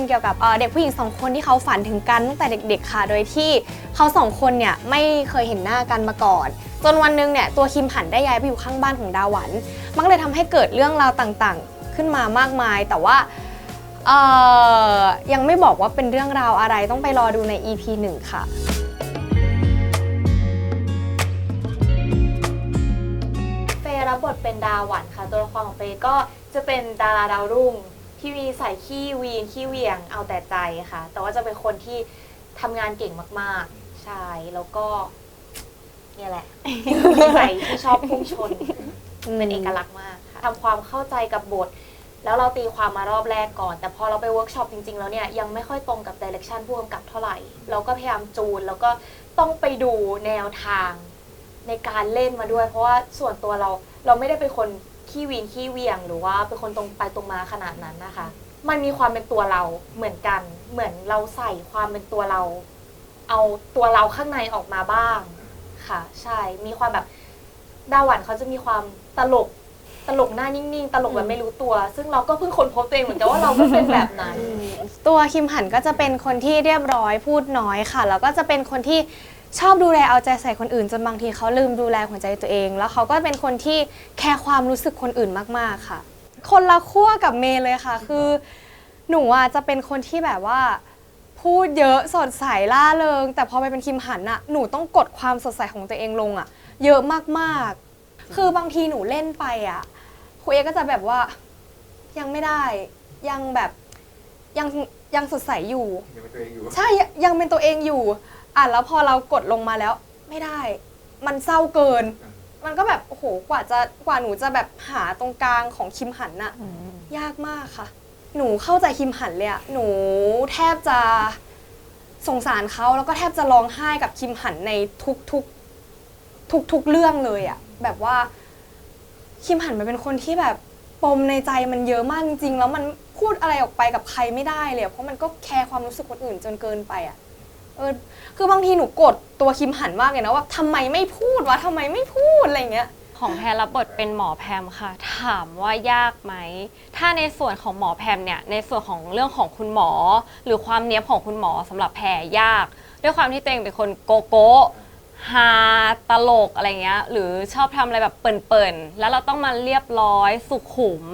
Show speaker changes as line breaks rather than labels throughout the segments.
เป็นเกี่ยวกับเด็กผู้หญิงสองคนที่เขาฝันถึงกันตั้งแต่เด็ก ๆ ค่ะ โดยที่เขาสองคนเนี่ยไม่เคยเห็นหน้ากันมาก่อน จนวันหนึงเนี่ยตัวคิมหันได้ย้ายไปอยู่ข้างบ้านของดาหวัน มันก็เลยทำให้เกิดเรื่องราวต่างๆ ขึ้นมามากมาย แต่ว่ายังไม่บอกว่าเป็นเรื่องราวอะไรต้องไปรอดูใน EP 1 ค่ะ
เฟย์รับบทเป็นดาวันค่ะ ตัวละครของเฟย์ก็จะเป็นดาราดาวรุ่ง ที่มีใส่ขี้วีนขี้เหวียงเอาแต่ใจค่ะ แต่ว่าจะเป็นคนที่ทำงานเก่งมากๆ ใช่ แล้วก็ เนี่ยแหละ นิสัยที่ชอบพุ่งชน เป็นเอกลักษณ์มากค่ะทำความเข้าใจกับบท แล้วเราตีความมารอบแรกก่อน แต่พอเราไปเวิร์กช็อปจริง ๆ แล้วเนี่ย ยังไม่ค่อยตรงกับดิเรกชันผู้กำกับเท่าไหร่ เราก็พยายามจูน แล้วก็ต้องไปดูแนวทางในการเล่นมาด้วย เพราะว่าส่วนตัวเราเราไม่ได้เป็นคน ขี้วีนขี้เหวียงหรือว่าเป็นคนตรงไปตรงมาขนาดนั้นนะคะ มันมีความเป็นตัวเราเหมือนกัน เหมือนเราใส่ความเป็นตัวเรา เอาตัวเราข้างในออกมาบ้าง ค่ะ ใช่มีความแบบดาหวันเขาจะมีความตลกตลกหน้านิ่งๆ ตลกแบบไม่รู้ตัว ซึ่งเราก็เพิ่งค้นพบตัวเองเหมือนกันว่าเราก็เป็นแบบนั้น
ตัวคิมหันก็จะเป็นคนที่เรียบร้อยพูดน้อยค่ะ แล้วก็จะเป็นคนที่ ชอบดูแลเอาใจใส่คนอื่นจนบางทีเขาลืมดูแลหัวใจตัวเอง แล้วเขาก็เป็นคนที่แคร์ความรู้สึกคนอื่นมากๆค่ะ คนละขั้วกับเมย์เลยค่ะ คือ หนูอะจะเป็นคนที่แบบว่า พูดเยอะสดใสล่าเริง แต่พอไปเป็นคิมหันอะหนูต้องกดความสดใสของตัวเองลงอะเยอะมากๆ คือบางทีหนูเล่นไปอะครูเอก็จะแบบว่ายังไม่ได้ยังแบบยังยังสดใสอยู่
ยังเป็นตัวเองอยู่
ใช่ยังเป็นตัวเองอยู่ อะแล้วพอเรากดลงมาแล้ว ไม่ได้ มันเศร้าเกิน มันก็แบบโอ้โหกว่าจะกว่าหนูจะแบบหาตรงกลางของคิมหันน่ะยากมากค่ะ หนูเข้าใจคิมหันเลยอะหนูแทบจะสงสารเขาแล้วก็แทบจะร้องไห้กับคิมหันในทุกทุกทุกทุก ๆ เรื่องเลยอะแบบว่า คิมหันมันเป็นคนที่แบบปมในใจมันเยอะมากจริงๆแล้วมันพูดอะไรออกไปกับใครไม่ได้เลยอะเพราะมันก็แคร์ความรู้สึกคนอื่นจนเกินไปอะ เออคือบางทีหนูกดตัวคิมหันมากเลยนะว่าทำไมไม่พูดวะทำไมไม่พูดอะไรอย่างเงี้ย
ของแพรรับบทเป็นหมอแพมค่ะ ถามว่ายากไหม ถ้าในส่วนของหมอแพมเนี่ย ในส่วนของเรื่องของคุณหมอ หรือความเนี้ยบของคุณหมอสำหรับแพรยาก ด้วยความที่ตัวเองเป็นคนโกโก้ฮาตลกอะไรเงี้ย หรือชอบทำอะไรแบบเปิ่นๆ แล้วเราต้องมาเรียบร้อยสุขุม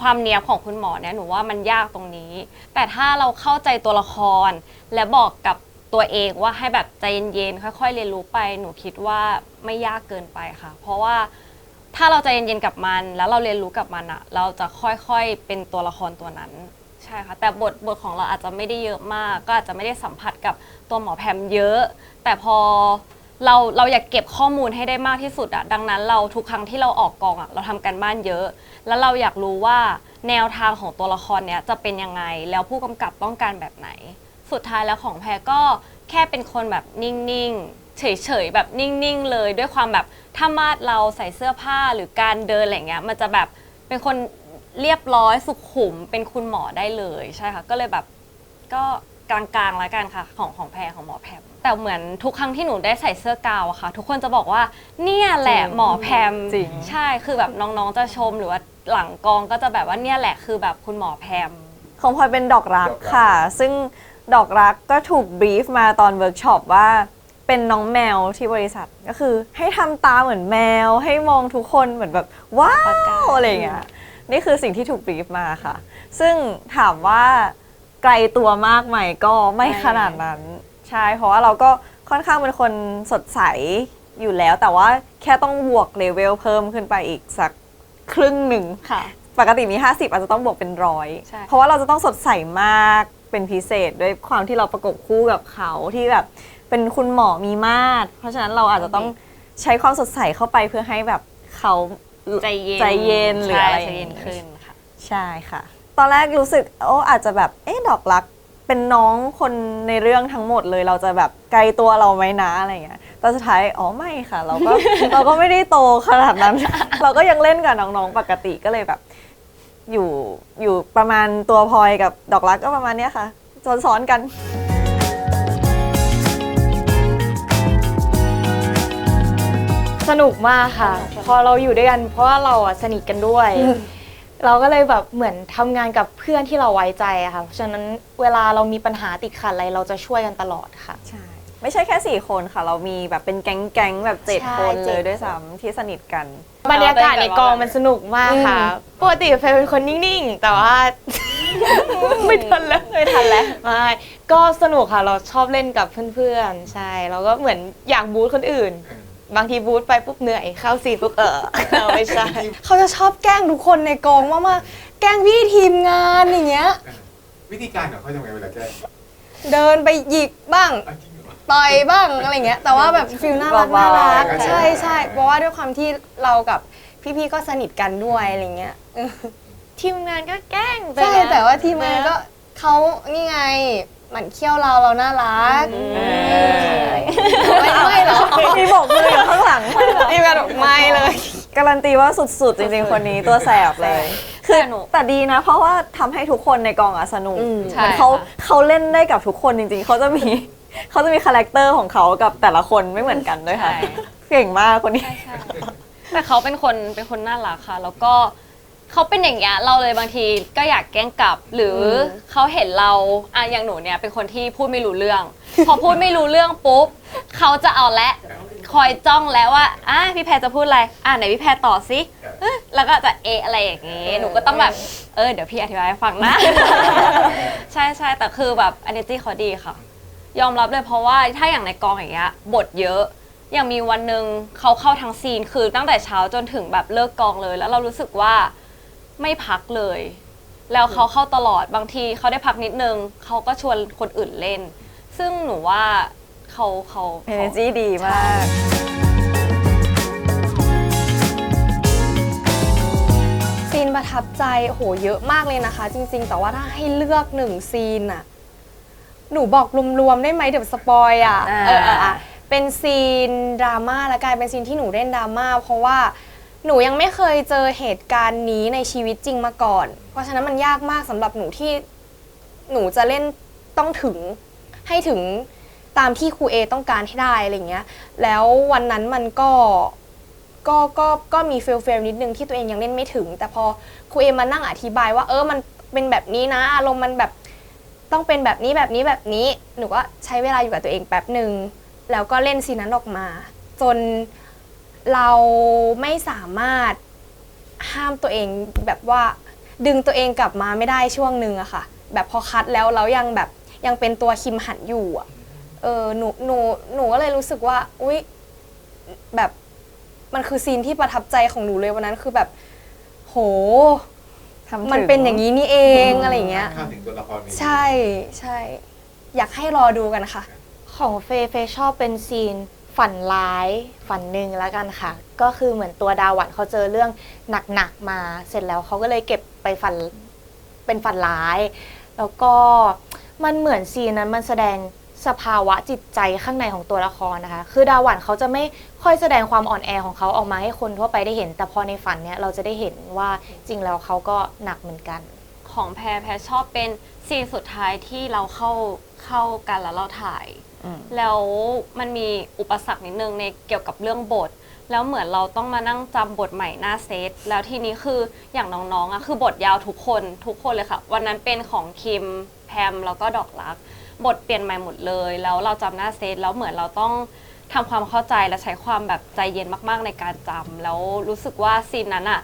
ความเนี้ยบของคุณหมอเนี่ยหนูว่ามันยากตรงนี้ แต่ถ้าเราเข้าใจตัวละครและบอกกับ ตัวเองว่าให้แบบใจเย็นๆค่อยๆ เรียนรู้ไป หนูคิดว่าไม่ยากเกินไปค่ะ เพราะว่าถ้าเราใจเย็นๆกับมัน แล้วเราเรียนรู้กับมันอะเราจะค่อยๆเป็นตัวละครตัวนั้นใช่ค่ะแต่บทบทของเราอาจจะไม่ได้เยอะมาก ก็อาจจะไม่ได้สัมผัสกับตัวหมอแพมเยอะ แต่พอเราเราอยากเก็บข้อมูลให้ได้มากที่สุดอะดังนั้นเราทุกครั้งที่เราออกกองอะเราทำกันบ้านเยอะ แล้วเราอยากรู้ว่าแนวทางของตัวละครเนี้ยจะเป็นยังไง แล้วผู้กำกับต้องการแบบไหน สุดท้ายแล้วของแพรก็แค่เป็นคนแบบนิ่งๆ เฉยๆแบบนิ่งๆ เลยด้วยความแบบถ้ามาดเราใส่เสื้อผ้าหรือการเดินอะไรเงี้ยมันจะแบบเป็นคนเรียบร้อยสุขุมเป็นคุณหมอได้เลยใช่ค่ะ ก็เลยแบบก็กลางๆแล้วกันค่ะ ของของแพรของหมอแพมแต่เหมือนทุกครั้งที่หนูได้ใส่เสื้อกาวอะค่ะ ทุกคนจะบอกว่า เนี่ยแหละหมอแพม
จริง
ใช่คือแบบน้องๆจะชมหรือว่าหลังกองก็จะแบบว่าเนี่ยแหละคือแบบคุณหมอแพม
ของพลอยเป็นดอกรัก
ดอกรัก
ค่ะ ซึ่ง ดอกรักก็ถูกบรีฟมาตอนเวิร์กช็อปว่าเป็นน้องแมวที่บริษัทก็คือให้ทำตาเหมือนแมว ให้มองทุกคนเหมือนแบบว้า
ปากกา
วอะไรอย่างเงี้ยนี่คือสิ่งที่ถูกบรีฟมาค่ะ ซึ่งถามว่าไกลตัวมากไหมก็ไม่ ขนาดนั้น ใช่ เพราะว่าเราก็ค่อนข้างเป็นคนสดใสอยู่แล้ว แต่ว่าแค่ต้องบวกเลเวลเพิ่มขึ้นไปอีกสักครึ่งหนึ่ง
ค่ะ
ปกติมี 50 อาจจะต้องบวกเป็นร้อย
ใช่
เพราะว่าเราจะต้องสดใสมาก เป็นพิเศษด้วยความที่เราประกบคู่กับเขาที่แบบเป็นคุณหมอมีมาตร เพราะฉะนั้นเราอาจจะต้องใช้ความสดใสเข้าไปเพื่อให้แบบเขา
ใจเย็น
ใจเย็นหรืออะไร
ใช่ใจ
อย่าง
เย็
งี้
นขึ้นค่ะ
ใช่ค่ะ ตอนแรกรู้สึกโอ้อาจจะแบบเอ๊ะดอกรักเป็นน้องคนในเรื่องทั้งหมดเลยเราจะแบบไกลตัวเราไหมนะอะไรเงี้ยแต่สุดท้ายอ๋อไม่ค่ะ เราก็ เราก็ไม่ได้โตขนาดนั้น เราก็ยังเล่นกับน้องๆปกติก็เลยแบบ อยู่อยู่ประมาณตัวพลอยกับดอกรักก็ประมาณเนี้ยค่ะซ้อนๆกัน
สนุกมากค่ะ พอเราอยู่ด้วยกัน เพราะว่าเราอะสนิทกันด้วย เราก็เลยแบบเหมือนทำงานกับเพื่อนที่เราไว้ใจอะค่ะเพราะฉะนั้นเวลาเรามีปัญหาติดขัดอะไรเราจะช่วยกันตลอดค่ะ
ใช่ ไม่ใช่แค่สี่คนค่ะ เรามีแบบเป็นแก๊งแก๊งๆแบบเจ็ด
ใช่
คน
เจ็
เล
ด
ยด้วยซ้ำที่สนิทกัน
บรรยากาศในกองมันสนุกมากค่ะ ปกติเฟยเป็นคนนิ่งๆ แต่ว่า ไม่ทันแล้วไม่ทันแล้วไม่ก็สนุกค่ะเราชอบเล่นกับเพื่อนๆ ใช่ เราก็เหมือนอยากบูธคนอื่น บางทีบูธไปปุ๊บเหนื่อยเข้าซีนปุ๊บเออเอาไม่ใช่
เขาจะชอบแกล้งทุกคนในกองมากๆแกล้งพี่ทีมงานอย่างเงี้ย
วิธีการของเขาทำไงเวลาแก้
เดินไปหยิกบ้าง
อะจริงเหรอ
ต่อยบ้างอะไรเงี้ย แต่ว่าแบบฟิลน่ารัก
เบา
น่า
ๆ
รัก
เออ
ใช่ใช่เพราะว่าด้วยความที่เรากับพี่ๆก็สนิทกันด้วยอะไรเงี้ยเออ
ทีมงานก็แกล้งไป
ใช่
นะ
แต่ว่าทีมงานก็เขานี่ไงหมั่นเคี้ยวเราเราน่ารัก
เออ
ไม่ไม่หรอ
มีบอกมืออยู่ข้างหลัง
ทีมงานบอกไม่เลย
การันตีว่าสุดๆ จริงๆ คนนี้ตัวแสบเลย คือ
แต่หนู
แต่ดีนะ เพราะว่าทำให้ทุกคนในกองอะสนุก
อืม
เหมือนเขา
ใช่ค่ะ
เขาเล่นได้กับทุกคนจริงๆ เขาจะมี เขาจะมีคาแรคเตอร์ของเขากับแต่ละคนไม่เหมือนกันด้วยค่ะ
ใช่
เก่งมากคนนี้
ใช่ใช่แต่เขาเป็นคนเป็นคนน่ารักค่ะ แล้วก็เขาเป็นอย่างเงี้ยเราเลยบางทีก็อยากแกล้งกลับ หรืออเขาเห็นเราอะอย่างหนูเนี่ยเป็นคนที่พูดไม่รู้เรื่อง พอพูดไม่รู้เรื่องปุ๊บเขาจะเอาและคอยจ้องแล้วว่าอะพี่แพรจะพูดอะไรอะไหนพี่แพรต่อสิเอ้ยแล้วก็จะเอะอะไรอย่างงี้หนูก็ต้องแบบเออเดี๋ยวพี่อธิบายให้ฟังนะ ใช่ใช่แต่คือแบบอันนี้เขาดีค่ะ ยอมรับเลยเพราะว่าถ้าอย่างในกองอย่างเงี้ยบทเยอะ อย่างมีวันหนึ่งเขาเข้าทั้งซีนคือตั้งแต่เช้าจนถึงแบบเลิกกองเลย แล้วเรารู้สึกว่าไม่พักเลย แล้วเขาเข้าตลอดบางทีเขาได้พักนิดนึงเขาก็ชวนคนอื่นเล่น ซึ่งหนูว่าเขาเขา
เอเนจีดีมาก
ซีนประทับใจโอ้โหเยอะมากเลยนะคะ จริง ๆ แต่ว่าถ้าให้เลือกหนึ่งซีนอะ หนูบอกรวมๆได้ไหมเดี๋ยวสปอยอะ
อ่า
เออเอออะเป็นซีนดราม่าและกลายเป็นซีนที่หนูเล่นดราม่าเพราะว่าหนูยังไม่เคยเจอเหตุการณ์นี้ในชีวิตจริงมาก่อน เพราะฉะนั้นมันยากมากสำหรับหนูที่หนูจะเล่นต้องถึงให้ถึงตามที่ครูเอต้องการให้ได้อะไรเงี้ย แล้ววันนั้นมันก็ก็ก็ก็มีเฟลเฟลนิดนึงที่ตัวเองยังเล่นไม่ถึง แต่พอครูเอมานั่งอธิบายว่าเออมันเป็นแบบนี้นะอารมณ์มันแบบ ต้องเป็นแบบนี้แบบนี้แบบนี้หนูก็ใช้เวลาอยู่กับตัวเองแป๊บหนึ่งแล้วก็เล่นซีนนั้นออกมา จนเราไม่สามารถห้ามตัวเองแบบว่าดึงตัวเองกลับมาไม่ได้ช่วงหนึ่งอะค่ะ แบบพอคัดแล้วเรายังแบบยังเป็นตัวคิมหันอยู่อะเออหนูหนูหนูก็เลยรู้สึกว่า อุ๊ยแบบมันคือซีนที่ประทับใจของหนูเลยวันนั้นคือแบบ โหำ
ถึง
มันเป็นอย่างนี้นี่เองอะไรอย่างเงี้ย
เข้าถึงตัวละครนี้
ใช่ใช่ อยากให้รอดูกันค่ะ
ของเฟย์เฟย์ชอบเป็นซีนฝันร้ายฝันหนึ่งแล้วกันค่ะ ก็คือเหมือนตัวดาวันเขาเจอเรื่องหนักๆมา เสร็จแล้วเขาก็เลยเก็บไปฝันเป็นฝันร้าย แล้วก็มันเหมือนซีนนั้นมันแสดง สภาวะจิตใจข้างในของตัวละครนะคะ คือดาวันเขาจะไม่ค่อยแสดงความอ่อนแอของเขาออกมาให้คนทั่วไปได้เห็น แต่พอในฝันเนี่ยเราจะได้เห็นว่าจริงแล้วเขาก็หนักเหมือนกัน
ของแพรแพรชอบเป็นซีนสุดท้ายที่เราเข้าเข้ากันแล้วเราถ่าย
อืม
แล้วมันมีอุปสรรคนิดนึงในเกี่ยวกับเรื่องบท แล้วเหมือนเราต้องมานั่งจำบทใหม่หน้าเซต แล้วทีนี้คืออย่างน้องๆอะคือบทยาวทุกคนทุกคนเลยค่ะ วันนั้นเป็นของคิมแพมแล้วก็ดอกรัก บทเปลี่ยนใหม่หมดเลย แล้วเราจำหน้าเซตแล้วเหมือนเราต้องทำความเข้าใจและใช้ความแบบใจเย็นมากๆในการจำแล้วรู้สึกว่าซีนนั้นอะ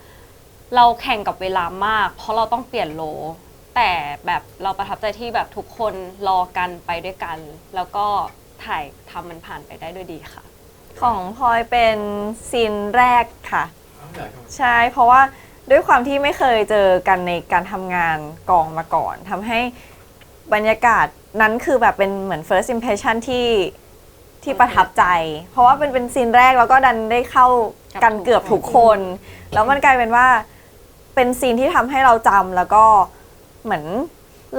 เราแข่งกับเวลามาก เพราะเราต้องเปลี่ยนโล แต่แบบเราประทับใจที่แบบทุกคนรอกันไปด้วยกัน แล้วก็ถ่ายทำมันผ่านไปได้ด้วยดีค่ะ
ของพลอยเป็นซีนแรกค่ะ
เอาเหรอครับ
ใช่ เพราะว่าด้วยความที่ไม่เคยเจอกันในการทำงานกองมาก่อนทำให้บรรยากาศ นั้นคือแบบเป็นเหมือน first impression ที่ที่ประทับใจ เพราะว่าเป็นเป็นซีนแรกแล้วก็ดันได้เข้ากันเกือบทุกคน แล้วมันกลายเป็นว่าเป็นซีนที่ทำให้เราจำแล้วก็เหมือน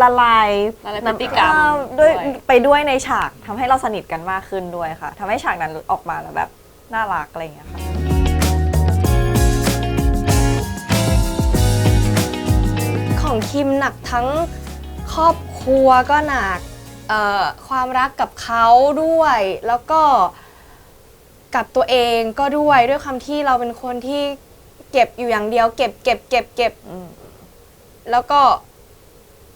ละลาย
ละลายพฤติกรรม
อ่าด้วย
ด้วย
ไปด้วยในฉากทำให้เราสนิทกันมากขึ้นด้วยค่ะทำให้ฉากนั้นออกมาแล้วแบบน่ารักอะไรอย่างเงี้ยค่ะ
ของคิมหนักทั้ง ครอบครัวก็หนักความรักกับเขาด้วย แล้วก็กับตัวเองก็ด้วยด้วยความที่เราเป็นคนที่เก็บอยู่อย่างเดียว เก็บเก็บเก็บเก็บแล้วก็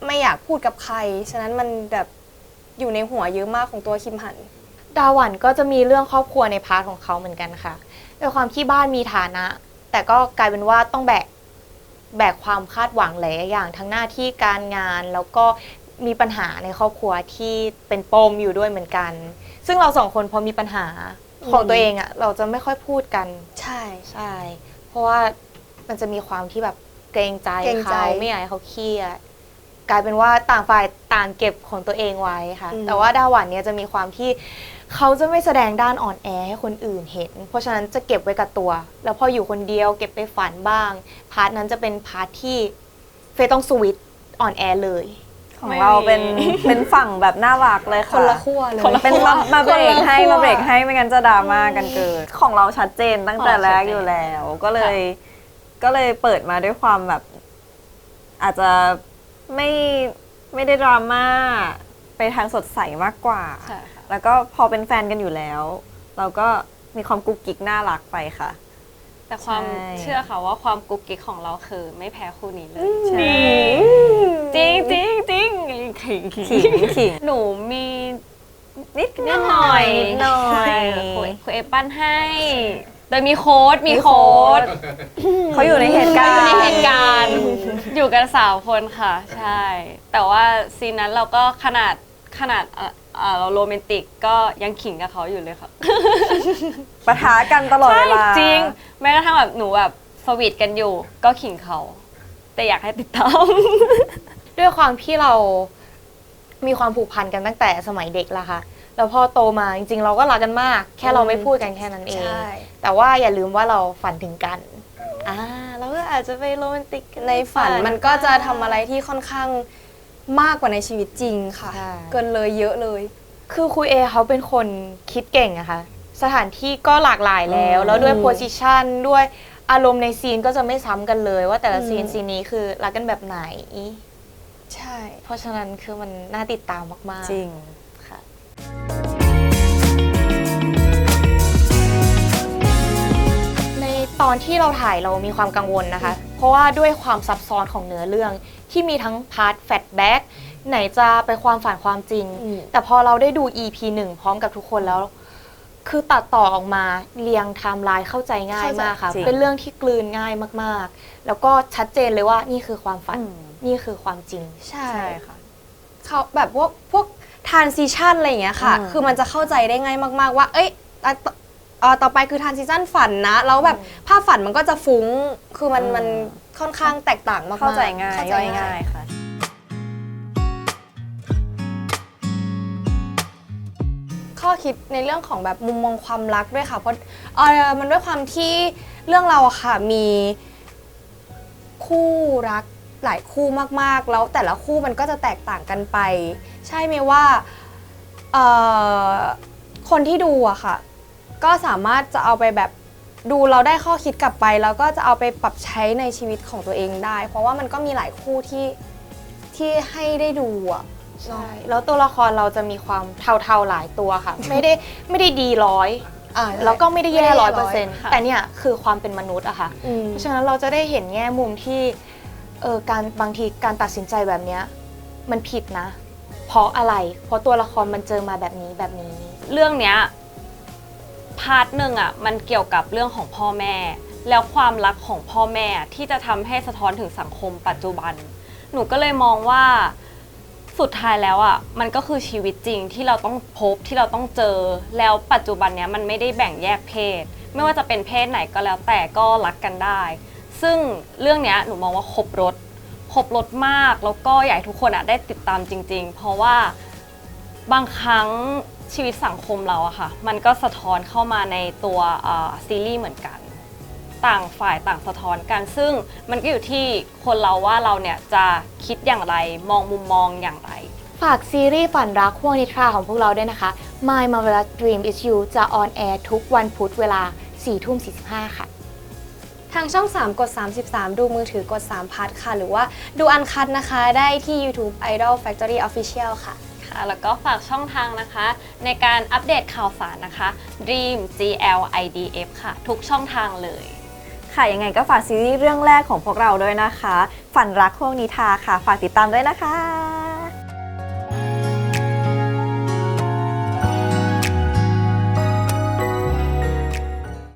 ไม่อยากพูดกับใคร ฉะนั้นมันแบบอยู่ในหัวเยอะมากของตัวคิมหัน
ดาวันก็จะมีเรื่องครอบครัวในพาร์ทของเขาเหมือนกันค่ะด้วยความที่บ้านมีฐานะ แต่ก็กลายเป็นว่าต้องแบก แบกความคาดหวังหลายอย่างทั้งหน้าที่การงานแล้วก็มีปัญหาในครอบครัวที่เป็นปมอยู่ด้วยเหมือนกัน ซึ่งเราสองคนพอมีปัญหาของตัวเองอะเราจะไม่ค่อยพูดกัน
ใช่
ใช่ เพราะว่ามันจะมีความที่แบบเกรงใจ
เกรงใจ
เขาไม่อยากให้เขาเครียดกลายเป็นว่าต่างฝ่ายต่างเก็บของตัวเองไว้ค่ะ
อืม
แต่ว่าดาหวันเนี่ยจะมีความที่ เขาจะไม่แสดงด้านอ่อนแอให้คนอื่นเห็น เพราะฉะนั้นจะเก็บไว้กับตัว แล้วพออยู่คนเดียวเก็บไปฝันบ้าง พาร์ทนั้นจะเป็นพาร์ทที่เฟยต้องสวิตช์อ่อนแอเลย
ของเราเป็นเป็นฝั่งแบบน่ารักเลยค่ะ
คนละขั้วเลย
เป็นมามาเบรกให้
คนละขั้ว
มาเบรกให้ไม่งั้นจะดราม่ากันเกิดของเราชัดเจนตั้งแต่แรกอยู่แล้ว ก็เลย ก็เลยเปิดมาด้วยความแบบ อาจจะไม่ไม่ได้ดราม่าไปทางสดใสมากกว่า
ใช่ค่ะ
แล้วก็พอเป็นแฟนกันอยู่แล้ว เราก็มีความกุ๊กกิ๊กน่ารักไปค่ะ
แต่ความ
ใช่
เชื่อค่ะว่าความกุ๊กกิ๊กของเราคือไม่แพ้คู่นี้เลย
ใช่
จริงจริงจริงขิงขิง
ขิงขิง
หนูมี
นิด
นิดหน่อย
นิดหน่อย
ใช่คุยคุยเอปั้นให้ โดยมีโค้ดมี
มีโค้
โค้
ด
ด
เขาอยู่ในเหตุการณ์
อยู่ในเหตุการณ์อยู่กันสามคนค่ะ ใช่ แต่ว่าซีนนั้นเราก็ขนาดขนาดเอ่อเอ่อเราโรแมนติกก็ยังขิงกับเขาอยู่เลยค่ะ
ปะทะกันตลอดเวลา
จริงแม้กระทั่งแบบหนูแบบสวีทกันอยู่ ก็ขิงเขา แต่อยากให้ติดตาม
ด้วยความที่เรามีความผูกพันกันตั้งแต่สมัยเด็กละค่ะ แล้วพอโตมาจริง ๆ เราก็รักกันมาก แค่เราไม่พูดกันแค่นั้นเอง
ใช่
แต่ว่าอย่าลืมว่าเราฝันถึงกันอ่าเราก็อาจจะไปโรแมนติกกั
ในฝันมันก็จะทำอะไรที่ค่อนข้าง มากกว่าในชีวิตจริงค่ะ
ใช่
เกินเลยเยอะเลย
คือครูเอเขาเป็นคนคิดเก่งอะค่ะ สถานที่ก็หลากหลายแล้ว
อืม
แล้วด้วยโพสิชันด้วยอารมณ์ในซีนก็จะไม่ซ้ำกันเลย ว่าแต่ละ
อืม
ซีนซีนนี้คือรักกันแบบไหน
ใช่
เพราะฉะนั้นคือมันน่าติดตามมากๆ
จริง
ค่ะ ในตอนที่เราถ่ายเรามีความกังวลนะคะ เพราะว่าด้วยความซับซ้อนของเนื้อเรื่องที่มีทั้งพาร์ทแฟลชแบ็กไหนจะไปความฝันความจริง
อืม
แต่พอเราได้ดู EP 1พร้อมกับทุกคนแล้ว คือตัดต่อออกมาเรียงไทม์ไลน์เข้าใจง่ายมากค่ะ
จริง
เป็นเรื่องที่กลืนง่ายมากๆ แล้วก็ชัดเจนเลยว่านี่คือความฝัน
อืม
นี่คือความจริง
ใช่
ใช่ค่ะ
เขาแบบพวกพวกทานซีชันอะไรอย่างเงี้ยค่ะ
อืม
คือมันจะเข้าใจได้ง่ายมาก ๆ ว่า เอ้ยอะต่อ เอ่อต่อไปคือทานซีชันฝันนะ แล้วแบบภาพฝันมันก็จะฟุ้ง คือมันมันค่อนข้างแตกต่างมากๆ
เข้าใจง่าย
เข้
ย่อยง่ายค่ะ
ข้อคิดในเรื่องของแบบมุมมองความรักด้วยค่ะ เพราะเออมันด้วยความที่เรื่องเราอะค่ะมีคู่รักหลายคู่มากๆ แล้วแต่ละคู่มันก็จะแตกต่างกันไป ใช่ไหมว่าเอ่อคนที่ดูอะค่ะ ก็สามารถจะเอาไปแบบดูเราได้ข้อคิดกลับไปแล้วก็จะเอาไปปรับใช้ในชีวิตของตัวเองได้ เพราะว่ามันก็มีหลายคู่ที่ที่ให้ได้ดูอะ
ใช่แล้วตัวละครเราจะมีความเทาๆหลายตัวค่ะ ไม่ได้ไม่ได้ดีร้อย
อ่า
แล้วก็ไม่ได้แย่
ไม่ได้แย่
ร้อยเปอร์เซ็นต์
ค่ะ
แต่เนี่ยคือความเป็นมนุษย์อะค่ะ
อืม
เพราะฉะนั้นเราจะได้เห็นแง่มุมที่เออการบางทีการตัดสินใจแบบเนี้ยมันผิดนะ เพราะอะไร เพราะตัวละครมันเจอมาแบบนี้แบบนี้
เรื่องเนี้ย พาร์ทหนึ่งอะมันเกี่ยวกับเรื่องของพ่อแม่ แล้วความรักของพ่อแม่ที่จะทำให้สะท้อนถึงสังคมปัจจุบัน หนูก็เลยมองว่าสุดท้ายแล้วอะมันก็คือชีวิตจริงที่เราต้องพบที่เราต้องเจอ แล้วปัจจุบันเนี้ยมันไม่ได้แบ่งแยกเพศ ไม่ว่าจะเป็นเพศไหนก็แล้วแต่ก็รักกันได้ ซึ่งเรื่องเนี้ยหนูมองว่าครบรถครบรถมากแล้วก็อยากให้ทุกคนอะได้ติดตามจริง ๆ เพราะว่าบางครั้ง ชีวิตสังคมเราอะค่ะ มันก็สะท้อนเข้ามาในตัวเอ่อซีรีส์เหมือนกัน ต่างฝ่ายต่างสะท้อนกัน ซึ่งมันก็อยู่ที่คนเราว่าเราเนี่ยจะคิดอย่างไร มองมุมมองอย่างไร
ฝากซีรีส์ฝันรักห่วงนิทราของพวกเราด้วยนะคะ My Marvelous Dream Is You จะออนแอร์ทุกวันพุธเวลา4ทุ่ม45 ค่ะ
ทางช่อง 3 กด 33 ดูมือถือกด 3 พัทค่ะ หรือว่าดูอันคัดนะคะ ได้ที่ YouTube Idol Factory Official ค่ะ
ค่ะ แล้วก็ฝากช่องทางนะคะ ในการอัปเดตข่าวสารนะคะ Dream G L I D F ค่ะ ทุกช่องทางเลย
ค่ะยังไงก็ฝากซีรีส์เรื่องแรกของพวกเราด้วยนะคะ ฝันรักพวกนิทาค่ะ ฝากติดตามด้วยนะคะ